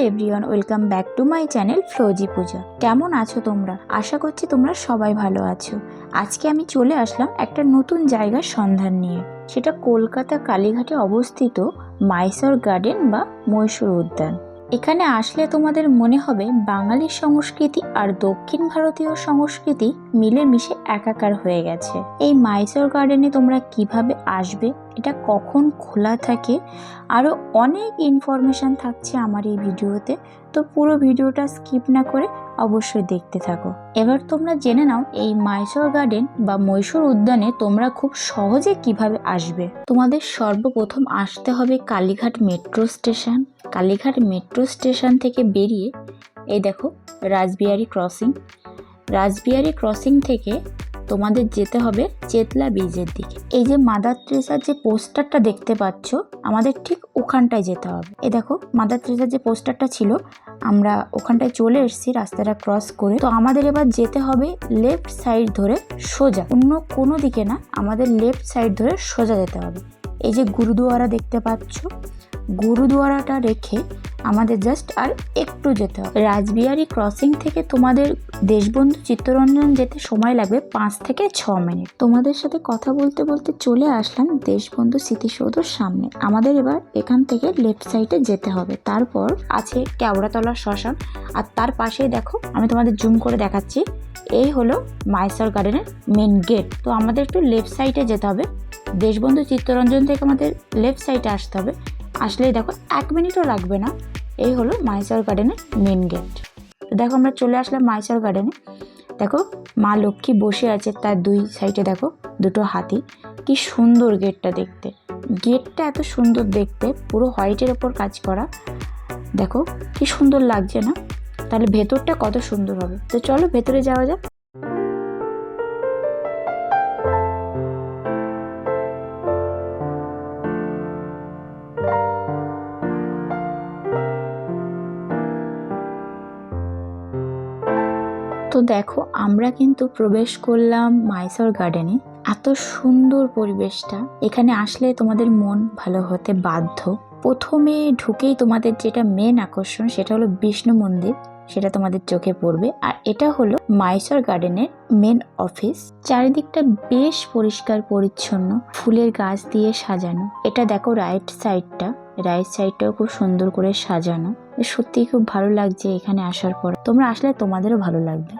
Everyone welcome back to my channel ফ্লোজি Puja কেমন আছো তোমরা? আশা করছি তোমরা সবাই ভালো আছো। আজকে আমি চলে আসলাম একটা নতুন জায়গার সন্ধান নিয়ে। সেটা কলকাতা কালীঘাটে অবস্থিত মাইসর গার্ডেন বা মহীশূর উদ্যান। এখানে আসলে তোমাদের মনে হবে বাঙালি সংস্কৃতি আর দক্ষিণ ভারতীয় সংস্কৃতি মিলেমিশে একাকার হয়ে গেছে। এই মাইসর গার্ডেনে তোমরা কীভাবে আসবে এটা কখন খোলা থাকে আরও অনেক ইনফরমেশান থাকছে আমার এই ভিডিওতে, তো পুরো ভিডিওটা স্কিপ না করে অবশ্যই দেখতে থাকো। এবার তোমরা জেনে নাও এই মাইসর গার্ডেন বা মহীশূর উদ্যানে তোমরা খুব সহজে কীভাবে আসবে। তোমাদের সর্বপ্রথম আসতে হবে Kalighat metro station Kalighat metro station থেকে বেরিয়ে, এই দেখো রাসবিহারি ক্রসিং রাসবিহারি ক্রসিং থেকে তোমাদের যেতে হবে চেতলা ব্রিজের দিকে। এই যে মাদার ট্রেসার যে পোস্টারটা দেখতে পাচ্ছ, আমাদের ঠিক ওখানটায় যেতে হবে। এ দেখো, মাদার ট্রেসার যে পোস্টারটা ছিল, আমরা ওখানটায় চলে এসেছি রাস্তাটা ক্রস করে। তো আমাদের এবার যেতে হবে লেফট সাইড ধরে সোজা। অন্য কোনো দিকে না, আমাদের লেফট সাইড ধরে সোজা যেতে হবে। এই যে গুরুদুয়ারা দেখতে পাচ্ছ গুরুদুয়ারাটা রেখে আমাদের জাস্ট আর একটু যেতে হবে। রাজবিহারি ক্রসিং থেকে তোমাদের দেশবন্ধু চিত্তরঞ্জন যেতে সময় লাগবে পাঁচ থেকে ছ মিনিট। তোমাদের সাথে কথা বলতে বলতে চলে আসলাম দেশবন্ধু স্মৃতিসৌধর সামনে। আমাদের এবার এখান থেকে লেফট সাইডে যেতে হবে। তারপর আছে কেওড়াতলা শ্মশান। আর তার পাশেই দেখো, আমি তোমাদের জুম করে দেখাচ্ছি। এই হলো মাইসর গার্ডেনের মেন গেট তো আমাদের একটু লেফট সাইডে যেতে হবে। দেশবন্ধু চিত্তরঞ্জন থেকে আমাদের লেফট সাইডে আসতে হবে। আসলেই দেখো, এক মিনিটও লাগবে না। এই হলো মাইসর গার্ডেনের মেন গেট দেখো, আমরা চলে আসলাম মাইসর গার্ডেনে দেখো, মা লক্ষ্মী বসে আছে তার দুই সাইডে দেখো, দুটো হাতি। কি সুন্দর গেটটা দেখতে। গেটটা এত সুন্দর দেখতে, পুরো হোয়াইটের ওপর কাজ করা। দেখো, কি সুন্দর লাগছে না? তাহলে ভেতরটা কত সুন্দর হবে। তো চলো, ভেতরে যাওয়া যাক। তো দেখো, আমরা কিন্তু প্রবেশ করলাম মাইসর গার্ডেনে এত সুন্দর পরিবেশটা। এখানে আসলে তোমাদের মন ভালো হতে বাধ্য। প্রথমে ঢুকেই তোমাদের যেটা মেন আকর্ষণ, সেটা হলো বিষ্ণু মন্দির। সেটা তোমাদের চোখে পড়বে। আর এটা হলো মাইসর গার্ডেনের মেন অফিস চারিদিকটা বেশ পরিষ্কার, পরিচ্ছন্ন। ফুলের গাছ দিয়ে সাজানো। এটা দেখো রাইট সাইডটা রাইট সাইডটাও খুব সুন্দর করে সাজানো। সত্যিই খুব ভালো লাগছে এখানে আসার পর। তোমরা আসলে তোমাদেরও ভালো লাগবে।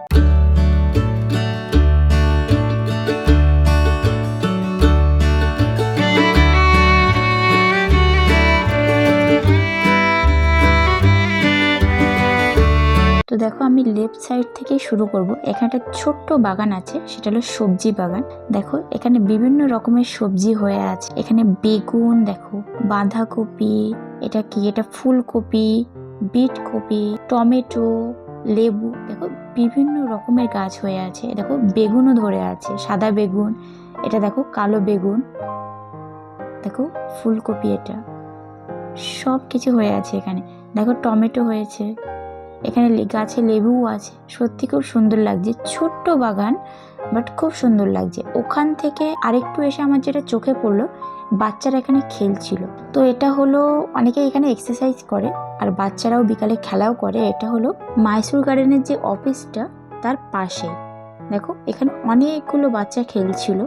তো দেখো আমি লেফট সাইড থেকে শুরু করব। এখানে একটা ছোট্ট বাগান আছে, সেটা হলো সবজি বাগান। দেখো, এখানে বিভিন্ন রকমের সবজি হয়ে আছে। এখানে বেগুন, দেখো, বাঁধাকপি, এটা কি? এটা ফুলকপি বিট কপি টমেটো, লেবু, দেখো, বিভিন্ন রকমের গাছ হয়ে আছে। দেখো, বেগুনও ধরে আছে, সাদা বেগুন, এটা দেখো, কালো বেগুন, দেখো, ফুলকপি এটা। সব কিছু হয়ে আছে এখানে। দেখো, টমেটো হয়েছে এখানে গাছে লেবুও আছে। সত্যি খুব সুন্দর লাগছে। ছোট্ট বাগান বাট খুব সুন্দর লাগছে। ওখান থেকে আরেকটু এসে আমার যেটা চোখে পড়ল, বাচ্চারা এখানে খেলছিল। তো এটা হলো, অনেকে এখানে এক্সারসাইজ করে, আর বাচ্চারাও বিকালে খেলাও করে। এটা হলো মাইসুর গার্ডেনের যে অফিসটা তার পাশে। দেখো, এখানে অনেকগুলো বাচ্চা খেলছিল।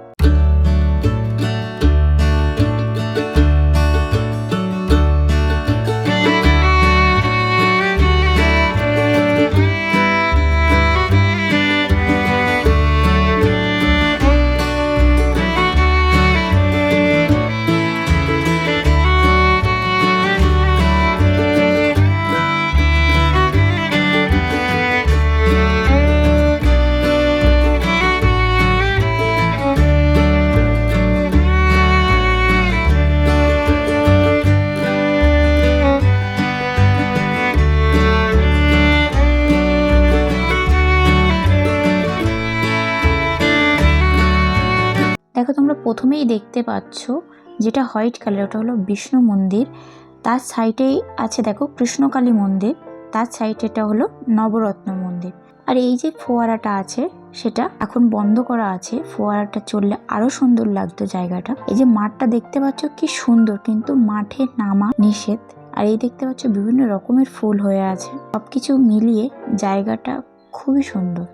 দেখতে পাচ্ছ, যেটা হোয়াইট কালার, ওটা হলো বিষ্ণু মন্দির। তার সাইডেই আছে, দেখো, কৃষ্ণকালী মন্দির। তার সাইডে এটা হলো নবরত্ন মন্দির। আর এই যে ফোয়ারাটা আছে, সেটা এখন বন্ধ করা আছে। ফোয়ারাটা চললে আরও সুন্দর লাগতো জায়গাটা। এই যে মাঠটা দেখতে পাচ্ছ, কি সুন্দর, কিন্তু মাঠে নামা নিষেধ। আর এই দেখতে পাচ্ছ, বিভিন্ন রকমের ফুল হয়ে আছে। সবকিছু মিলিয়ে জায়গাটা খুবই সুন্দর।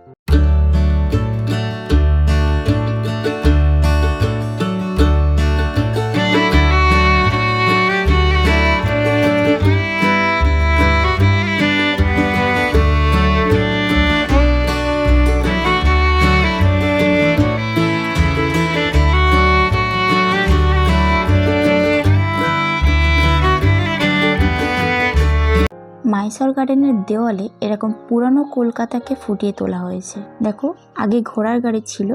মাইসর গার্ডেনের দেওয়ালে এরকম পুরানো কলকাতাকে ফুটিয়ে তোলা হয়েছে। দেখো, আগে ঘোড়ার গাড়ি ছিল,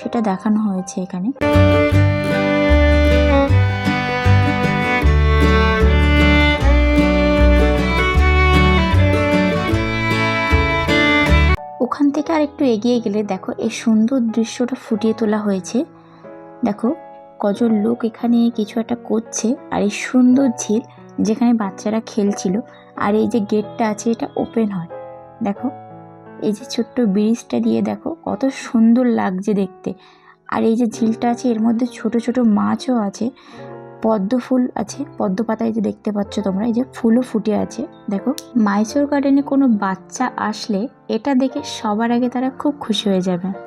সেটা দেখানো হয়েছে এখানে। ওখান থেকে আর একটু এগিয়ে গেলে দেখো, এই সুন্দর দৃশ্যটা ফুটিয়ে তোলা হয়েছে। দেখো, কজন লোক এখানে কিছু একটা করছে, আর এই সুন্দর ঝিল যেখানে বাচ্চারা খেলছিল আর এই যে গেটটা আছে, এটা ওপেন হয়। দেখো, এই যে ছোট্ট ব্রিজটা দিয়ে দেখো, কত সুন্দর লাগছে দেখতে। আর এই যে ঝিলটা আছে, এর মধ্যে ছোট ছোট মাছও আছে, পদ্ম ফুল আছে, পদ্ম পাতায় যে দেখতে পাচ্ছ তোমরা, এই যে ফুলও ফুটে আছে। দেখো মাইসোর গার্ডেনে কোনো বাচ্চা আসলে এটা দেখে সবার আগে তারা খুব খুশি হয়ে যাবে।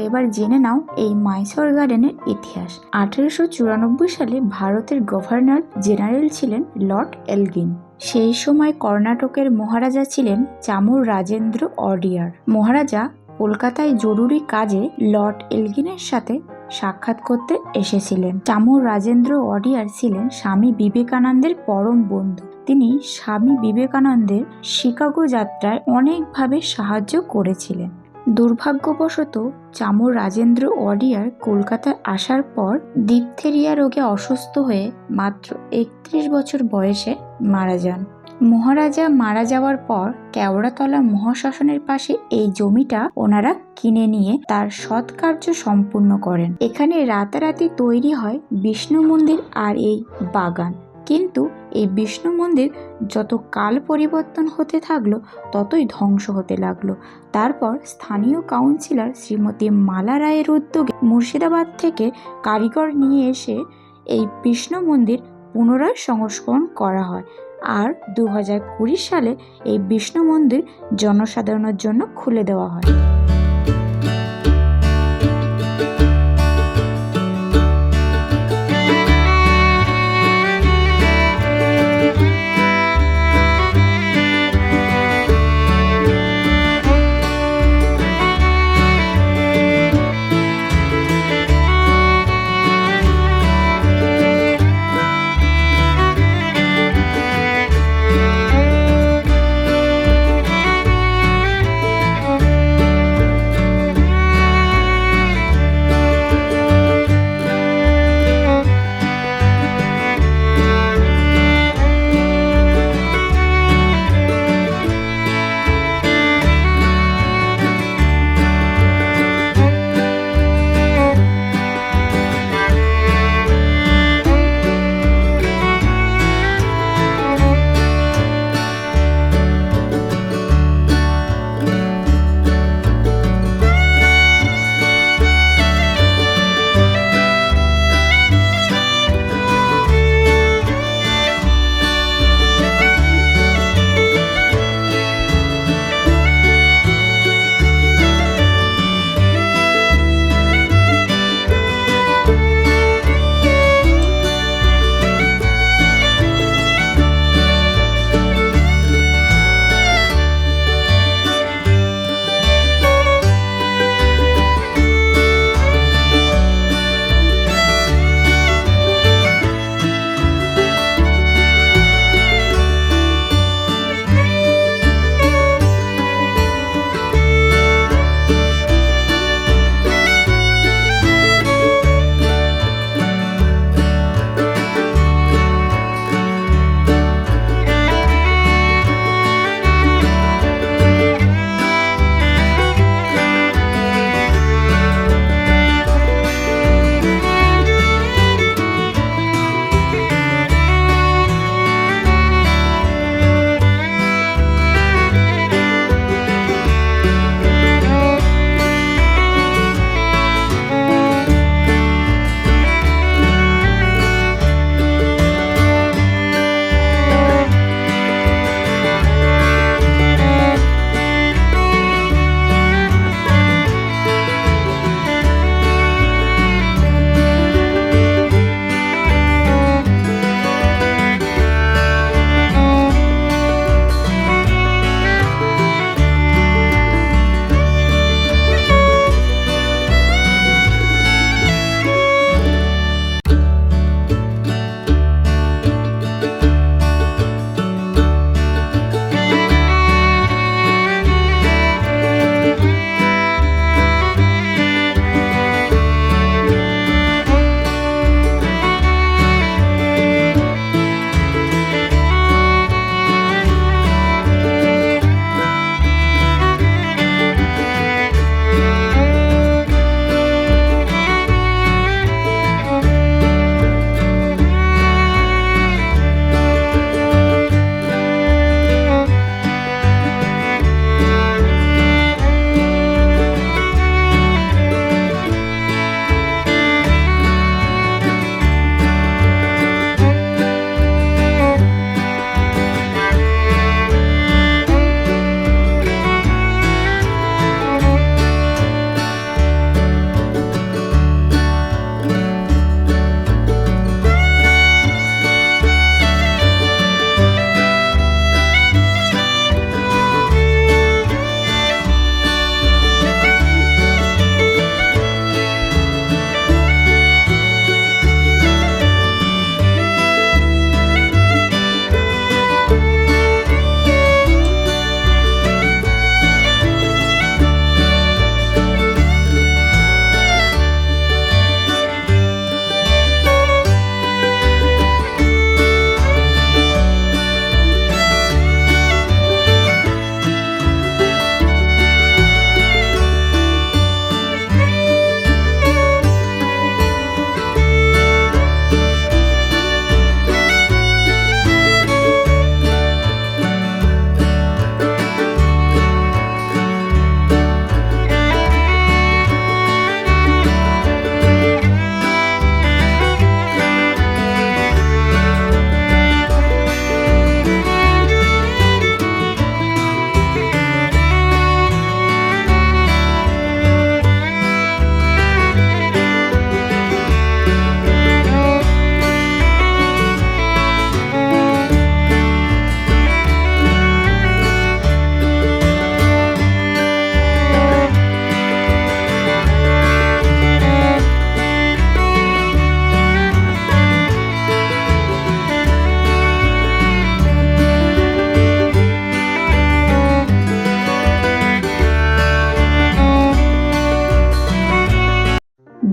এবার জেনে নাও এই মাইসর গার্ডেনের ইতিহাস। আঠেরোশো চুরানব্বই সালে ভারতের গভর্নর জেনারেল ছিলেন লর্ড এলগিন সেই সময় কর্ণাটকের মহারাজা ছিলেন চামুর রাজেন্দ্র অডিয়ার। মহারাজা কলকাতায় জরুরি কাজে লর্ড এলগিনের সাথে সাক্ষাৎ করতে এসেছিলেন। চামুর রাজেন্দ্র অডিয়ার ছিলেন স্বামী বিবেকানন্দের পরম বন্ধু। তিনি স্বামী বিবেকানন্দের শিকাগো যাত্রায় অনেকভাবে সাহায্য করেছিলেন। দুর্ভাগ্যবশত চামর রাজেন্দ্র অডিয়ার কলকাতায় আসার পর ডিপথেরিয়া রোগে অসুস্থ হয়ে মাত্র একত্রিশ বছর বয়সে মারা যান। মহারাজা মারা যাওয়ার পর কেওড়াতলা মহাশ্মশানের পাশে এই জমিটা ওনারা কিনে নিয়ে তার সৎকার্য সম্পূর্ণ করেন। এখানে রাতারাতি তৈরি হয় বিষ্ণু মন্দির আর এই বাগান। কিন্তু এই বিষ্ণু মন্দির যত কাল পরিবর্তন হতে থাকল, ততই ধ্বংস হতে লাগল। তারপর স্থানীয় কাউন্সিলর শ্রীমতী মালা রায়ের উদ্যোগে মুর্শিদাবাদ থেকে কারিগর নিয়ে এসে এই বিষ্ণু মন্দির পুনরায় সংস্করণ করা হয়। আর দু হাজার কুড়ি সালে এই বিষ্ণু মন্দির জনসাধারণের জন্য খুলে দেওয়া হয়।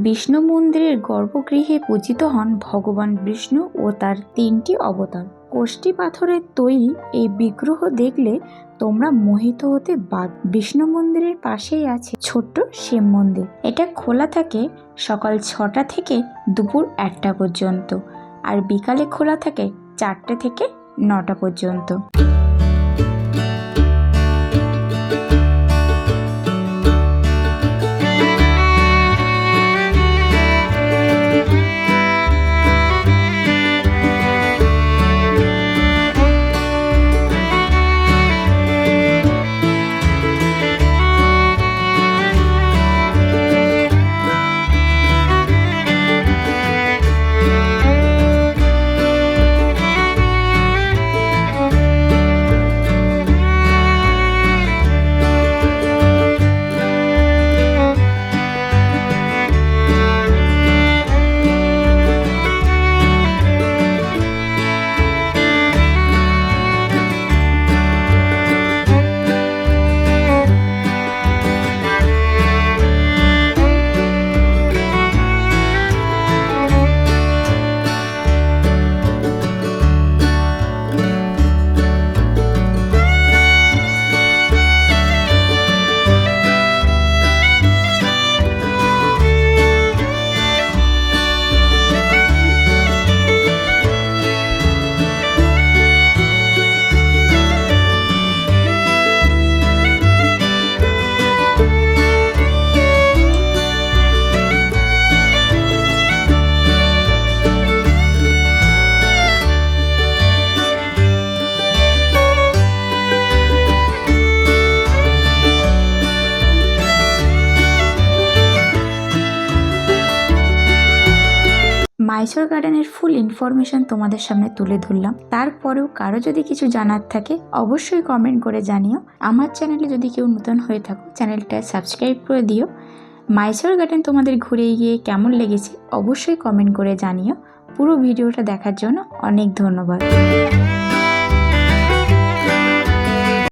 বিষ্ণু মন্দিরের গর্ভগৃহে পূজিত হন ভগবান বিষ্ণু ও তার তিনটি অবতার। কোষ্টি পাথরের তৈরি এই বিগ্রহ দেখলে তোমরা মোহিত হতে বাদ বিষ্ণু মন্দিরের পাশেই আছে ছোট্ট শিব মন্দির। এটা খোলা থাকে সকাল ছটা থেকে দুপুর একটা পর্যন্ত আর বিকালে খোলা থাকে চারটে থেকে নটা পর্যন্ত। মাইসোর গার্ডেনের ফুল ইনফরমেশন তোমাদের সামনে তুলে ধরলাম। তারপরেও কারও যদি কিছু জানার থাকে, অবশ্যই কমেন্ট করে জানিও। আমার চ্যানেলে যদি কেউ নতুন হয়ে থাকো চ্যানেলটা সাবস্ক্রাইব করে দিও। মাইসোর গার্ডেন তোমাদের ঘুরে গিয়ে কেমন লেগেছে, অবশ্যই কমেন্ট করে জানিও। পুরো ভিডিওটা দেখার জন্য অনেক ধন্যবাদ।